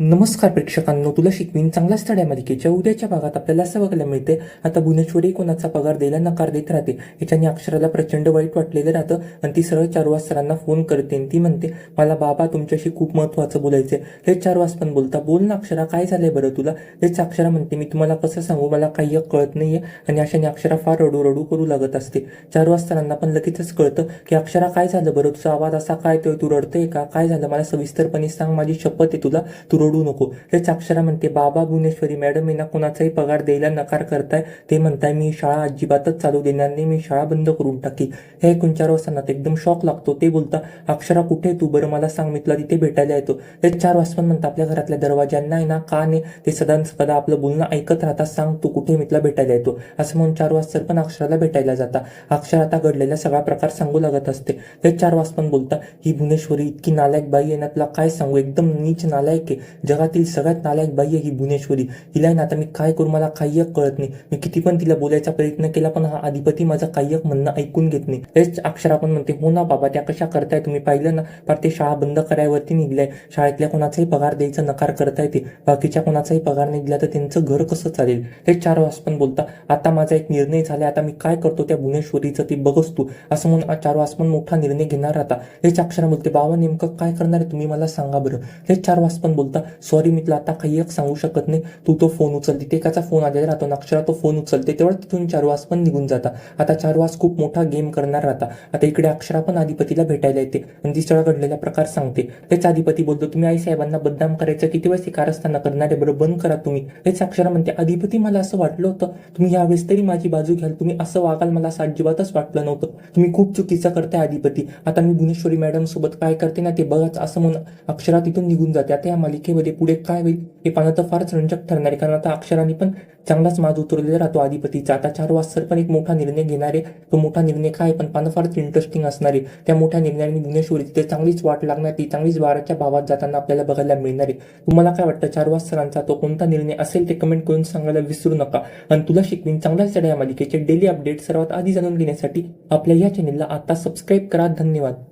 नमस्कार प्रेक्षकांनो तुला शिकवीन चांगल्या स्थळ्या मालिकेच्या. उद्याच्या भागात आपल्याला असं बघायला मिळते आता भुवनेश्वरी कोणाचा पगार द्यायला नकार देत राहते. याच्याने अक्षराला प्रचंड वाईट वाटलेलं राहतं आणि ती सरळ चारवास सरांना फोन करते आणि ती म्हणते मला बाबा तुमच्याशी खूप महत्वाचं बोलायचंय. हे चारवास पण बोलता बोल ना अक्षरा काय झालंय बरं तुला? हेच अक्षरा म्हणते मी तुम्हाला कसं सांगू? मला काही कळत कळत नाहीये. आणि अशाने अक्षरा फार रडू रडू करू लागत असते. चारवास सरांना पण लगेचच कळतं की अक्षरा काय झालं बरं? तुझा आवाज असा काय? तो तू रडतोय का? काय झालं? मला सविस्तरपणे सांग माझी शपथ आहे तुला. तू रडू नको. तेच साक्षरा म्हणते बाबा भुवनेश्वरी मॅडम यांना कोणाचाही पगार द्यायला नकार करताय. ते म्हणताय मी शाळा अजिबातच चालू देणार नाही मी शाळा बंद करून टाकी. हे ऐकून चार वाजताना एकदम शॉक लागतो. ते बोलता अक्षरा कुठे आहे तू? बरं मला सांग मी तुला तिथे भेटायला येतो. ते चार वाजता म्हणता आपल्या घरातल्या दरवाज्यांना आहे ना का नाही? ते सदा सदा आपलं बोलणं ऐकत राहता सांग तू कुठे मितला भेटायला येतो? असं म्हणून चार वाजता पण अक्षराला भेटायला जाता अक्षर आता घडलेला सगळा प्रकार सांगू लागत असते. ते चार वाजता बोलता ही भुवनेश्वरी इतकी नालायक बाई आहे ना तुला काय सांगू? एकदम नीच नालायक आहे. जगातील सगळ्यात नालायक बाई आहे ही भुवनेश्वरी. हिला ना आता मी काय करू मला काही कळत नाही. मी किती पण तिला बोलायचा प्रयत्न केला पण हा अधिपती माझं काही म्हणणं ऐकून घेत नाही. हेच अक्षर पण म्हणते हो ना बाबा त्या कशा करताय तुम्ही? पाहिलं ना पर ते शाळा बंद करायवरती निघलंय. शाळेतल्या कोणाचाही पगार द्यायचा नकार करताय ते बाकीच्या कोणाचाही पगार नाही दिला तर त्यांचं घर कसं चालेल? हे चार वाजता पण बोलता आता माझा एक निर्णय झाला आता मी काय करतो त्या भुवनेश्वरीचं ते बघस तू. असं म्हणून चार वासपण मोठा निर्णय घेणार आता हेच अक्षरा बोलते बाबा नेमकं काय करणार आहे तुम्ही मला सांगा बरं. हेच चार वाजता पण बोलता सॉरी मी तुला आता काही एक सांगू शकत नाही. तू तो फोन उचलते. ते एकाचा फोन आलेला राहतो. आणि अक्षरा तो फोन उचलते. तेव्हा तिथून चारवास पण निघून जाता आता चारवास खूप मोठा गेम करणार राहता आता इकडे अक्षरा पण अधिपतीला भेटायला येते. आणि ती सगळा घडलेला प्रकार सांगते. तेच अधिपती बोलतो तुम्ही आई साहेबांना बदनाम करायचं किती वेळेस कारस्थाना करणारे. बरं बंद करा तुम्ही. हेच अक्षरा म्हणते अधिपती मला असं वाटलं होतं. तुम्ही यावेळेस तरी माझी बाजू घ्याल. तुम्ही असं वागाल मला असं अजिबातच वाटलं नव्हतं. तुम्ही खूप चुकीचं करताय अधिपती आता मी भुवनेश्वरी मॅडम सोबत काय करते ना ते बघाच. असं म्हणून अक्षरा तिथून निघून जाते. आता या मालिकेमध्ये पुढे काय होईल हे पाहणं तर फारच रंजक ठरणार आहे. कारण आता अक्षराने पण चांगलाच माज उतरलेला राहतो अधिपतीचा आता चार वाजता पण एक मोठा निर्णय घेणारे तो मोठा निर्णय काय पण पाहणं फारच इंटरेस्टिंग असणार आहे. त्या मोठ्या निर्णयाने भुवनेश्वरी तिथे चांगलीच वाट लागणार ती चांगलीच बाराच्या भावात जाताना आपल्याला बघायला मिळणार आहे. तुम्हाला काय वाटतं? चार वाजता सरांचा तो कोणता निर्णय असेल ते कमेंट करून सांगायला विसरू नका. आणि तुला शिकवीन चांगल्या चढ्या या मालिकेचे डेली अपडेट सर्वात आधी जाणून घेण्यासाठी आपल्या या चॅनेलला आता सबस्क्राईब करा. धन्यवाद.